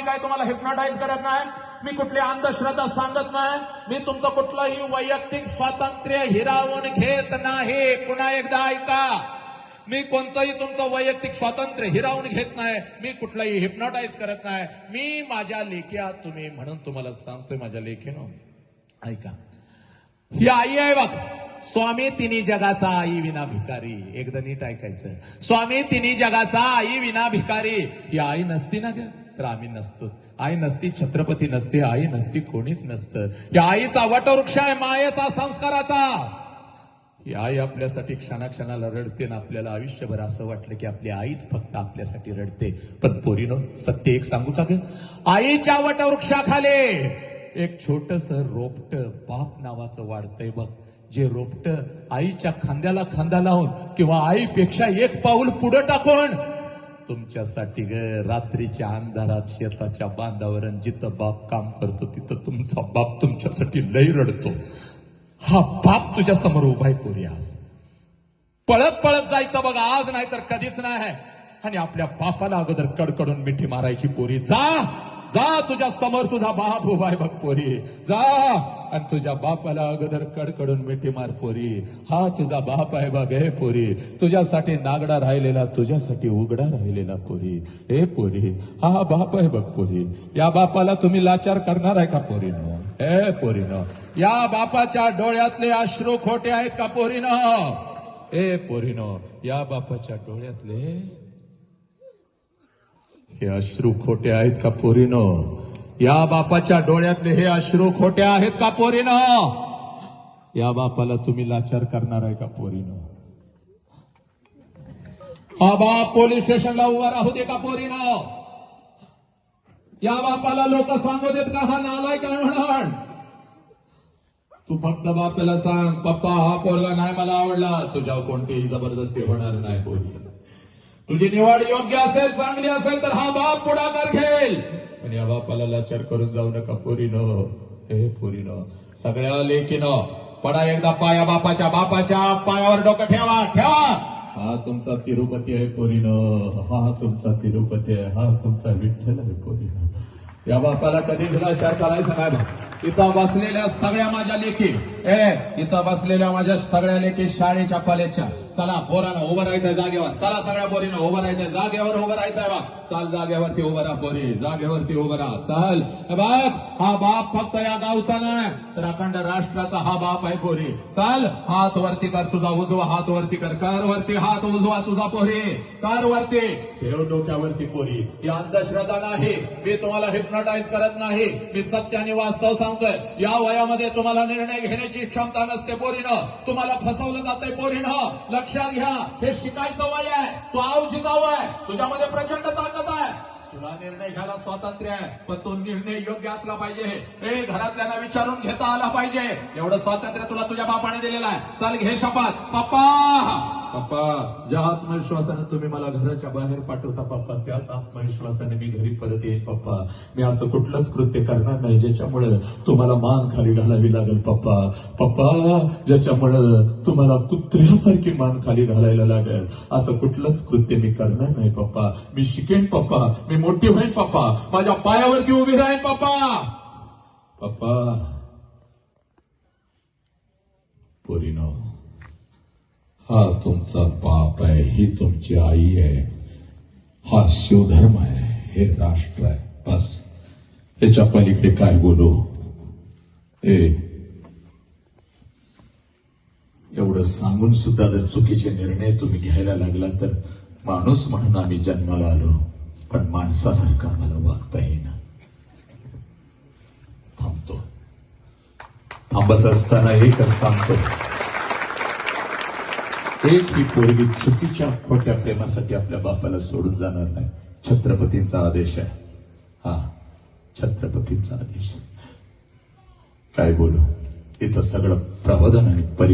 मी काय तुम्हाला हिप्नोटाईज करत नाही? मी कुठली अंधश्रद्धा सांगत नाही? मी तुमचं कुठलंही वैयक्तिक स्वातंत्र्य हिरावून घेत नाही. पुन्हा एकदा ऐका. मी कोणतंही तुमचं वैयक्तिक स्वातंत्र्य हिरावून घेत नाही. मी कुठलाही हिप्नोटाईज करत नाही. मी माझ्या लेख्या तुम्ही म्हणून तुम्हाला सांगतोय माझ्या लेखीनं. ऐका. ही आई आहे बघ. स्वामी तिन्ही जगाचा आई विना भिकारी. एकदा नीट ऐकायचं. स्वामी तिन्ही जगाचा आई विना भिकारी. ही आई नसती ना ग? तर आम्ही नसतोच. आई नसती छत्रपती नसते आई नसती कोणीच नसतं. या आईचा वटवृक्ष आहे मायेचा संस्काराचा. ही आई आपल्यासाठी क्षणाक्षणाला रडते ना आपल्याला आयुष्यभर असं वाटलं की आपली आईच फक्त आपल्यासाठी रडते. पण पोरीनो सत्य एक सांगू का ग? आईच्या वटवृक्षाखाली एक छोटस रोपट बाप नावाचं वाढतंय बघ. जे रोपट आईच्या खांद्याला खांदा लावून किंवा आईपेक्षा एक पाऊल पुढे टाकून तुमच्यासाठी ग. रात्रीच्या अंधारात शेताच्या बांधावर जिथं बाप काम करतो तिथं तुमचा बाप तुमच्यासाठी लई रडतो. हा बाप तुझ्या समोर उभा आहे पोरी आज. पळत पळत जायचं बघा आज नाही तर कधीच नाही. आणि आपल्या बापाला अगोदर कडकडून मिठी मारायची पोरी. जा! जा तुझ्या समोर तुझा बाप उभाय आहे बघ पोरी. जा. आणि तुझ्या बापाला अगोदर कडकडून मिठी मार पोरी. हा तुझा बाप आहे बघ हे पोरी. तुझ्यासाठी नागडा राहिलेला तुझ्यासाठी उघडा राहिलेला पोरी. हे पोरी हा हा बाप आहे बघ पोरी. या बापाला तुम्ही लाचार करणार आहे का पोरीनो? हे पोरीनो या बापाच्या डोळ्यातले अश्रू खोटे आहेत का पोरीनो? हे पोरीनो या बापाच्या डोळ्यातले हे अश्रू खोटे आहेत का पोरीनो? या बापाच्या डोळ्यातले हे अश्रू खोटे आहेत का पोरीनो? या बापाला तुम्ही लाचार करणार आहे का पोरीनो? हा बाप पोलीस स्टेशनला उभा राहू दे का पोरीनो? या बापाला लोक सांगू देत का हा नालाय का म्हणून तू फक्त बापेला सांग पप्पा हा पोरला नाही मला आवडला. तुझ्यावर कोणतीही जबरदस्ती होणार नाही पोरी. तुझी निवड योग्य असेल चांगली असेल तर हा बाप पुढाकार घेईल. पण या बापाला लाचार करून जाऊ नका पोरीनो. हे पोरीनो. सगळ्या लेकीनो पडा एकदा पाया बापाच्या बापाच्या पायावर डोकं ठेवा ठेवा. हा तुमचा तिरुपती आहे पोरीनो. हा तुमचा तिरुपती आहे हा तुमचा विठ्ठल आहे पोरीनो. या बापाला कधीच लाचार करायचं नाही इथं बसलेल्या सगळ्या माझ्या लेखी ए इथं बसलेल्या माझ्या सगळ्या लेखी शाळेच्या कॉलेजच्या. चला पोरानं उभं राहायचंय जागेवर. चला सगळ्या बोरीनं उभं राहायचंय. जागेवर उभं राहायचंय बा. चाल जागेवरती उभं राहा पोरी. जागेवरती उभं राहा. चाल. बाप हा बाप फक्त या गावचा नाही तर अखंड राष्ट्राचा हा बाप आहे पोरी. चाल हात वरती कर तुझा उजवा हात वरती कर. कर वरती हात उजवा तुझा पोरी. कर वरती. ठेव डोक्यावरती पोरी. ही अंधश्रद्धा नाही. मी तुम्हाला हिप्नोटाईज करत नाही. मी सत्य आणि वास्तव सांगतोय या वयामध्ये तुम्हाला निर्णय घेण्याची क्षमता नसते पोरीनं. तुम्हाला फसवलं जातंय पोरीनं. लक्षात घ्या. हे शिकायचं वय आहे. तू जिताव आहे. तुझ्यामध्ये प्रचंड ताकद आहे. तुला निर्णय घ्यायला स्वातंत्र्य आहे. पण तो निर्णय योग्य असला पाहिजे. हे घरातल्यांना विचारून घेता आला पाहिजे. एवढं स्वातंत्र्य तुला तुझ्या बापाने दिलेलं आहे. चल घे शपथ. पप्पा! पप्पा ज्या आत्मविश्वासाने तुम्ही मला घराच्या बाहेर पाठवता पप्पा त्याच आत्मविश्वासाने मी घरी परत येईन पप्पा. मी असं कुठलंच कृत्य करणार नाही ज्याच्यामुळे तुम्हाला मान खाली घालावी लागेल पप्पा. पप्पा ज्याच्यामुळे तुम्हाला कुत्र्यासारखी मान खाली घालायला लागेल असं कुठलंच कृत्य मी करणार नाही पप्पा. मी शिकेन पप्पा. मी मोठी होईन पप्पा. माझ्या पायावरती उभी राहीन पप्पा. पप्पा पोरीनो हा तुमचा बाप आहे ही तुमची आई आहे. हा शिवधर्म आहे हे राष्ट्र आहे. बस. याच्या पलीकडे काय बोलू? हे एवढं सांगून सुद्धा जर चुकीचे निर्णय तुम्ही घ्यायला लागला तर माणूस म्हणून आम्ही जन्माला आलो पण माणसासारखा आम्हाला वागता येईना. थांबतो. थांबत असताना एकच सांगतो. एक ही पोरगी चुकीच्या खोट्या प्रेमासाठी आपल्या बापाला सोडून जाणार नाही. छत्रपतींचा आदेश आहे. हा छत्रपतींचा आदेश. काय बोलू? इथं सगळं प्रबोधन आणि परि